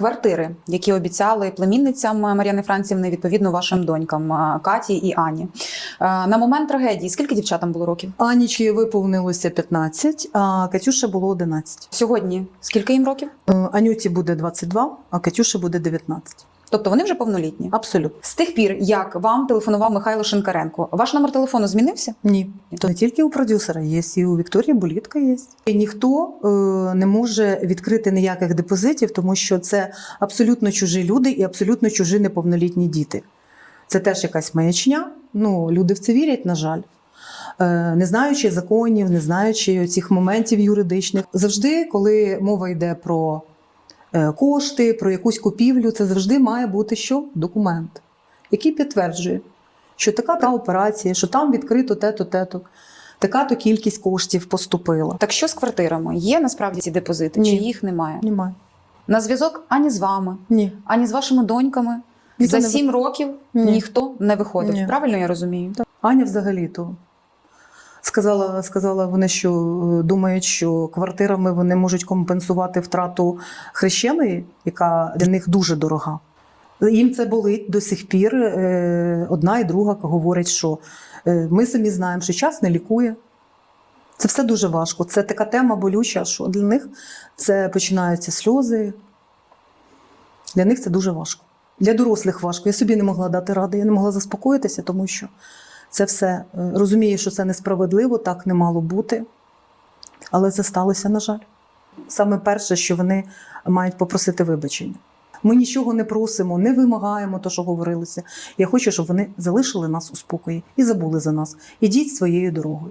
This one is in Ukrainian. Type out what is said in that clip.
Квартири, які обіцяли племінницям Мар'яни Францівни, відповідно вашим донькам е, Каті і Ані. Е, На момент трагедії скільки дівчатам було років? Анічки виповнилося 15, а Катюше було 11. Сьогодні скільки їм років? Е, Анюті буде 22, а Катюше буде 19. Тобто вони вже повнолітні. Абсолютно. З тих пір, як вам телефонував Михайло Шинкаренко, ваш номер телефону змінився? Ні. То не тільки у продюсера є, і у Вікторії Булітка є. І ніхто е, не може відкрити ніяких депозитів, тому що це абсолютно чужі люди і абсолютно чужі неповнолітні діти. Це теж якась маячня. Ну, люди в це вірять, на жаль. Е, Не знаючи законів, не знаючи цих моментів юридичних. Завжди, коли мова йде про кошти, про якусь купівлю, це завжди має бути що? Документ, який підтверджує, що така та операція, що там відкрито те-то, те-то, така-то кількість коштів поступила. Так що з квартирами? Є насправді ці депозити, чи їх немає? Немає. На зв'язок ані з вами, Ні. ані з вашими доньками Ніхто за не сім років Ні. ніхто не виходив. Ні. Правильно я розумію? Аня взагалі то. Сказала, сказала вони, що е, думають, що квартирами вони можуть компенсувати втрату хрещеної, яка для них дуже дорога. Їм це болить до сих пір. Е, Одна і друга говорять, що е, ми самі знаємо, що час не лікує. Це все дуже важко. Це така тема болюча, що для них це починаються сльози. Для них це дуже важко. Для дорослих важко. Я собі не могла дати ради, я не могла заспокоїтися, тому що це все розуміє, що це несправедливо, так не мало бути. Але це сталося, на жаль. Саме перше, що вони мають попросити вибачення. Ми нічого не просимо, не вимагаємо те, що говорилося. Я хочу, щоб вони залишили нас у спокої і забули за нас. Ідіть своєю дорогою.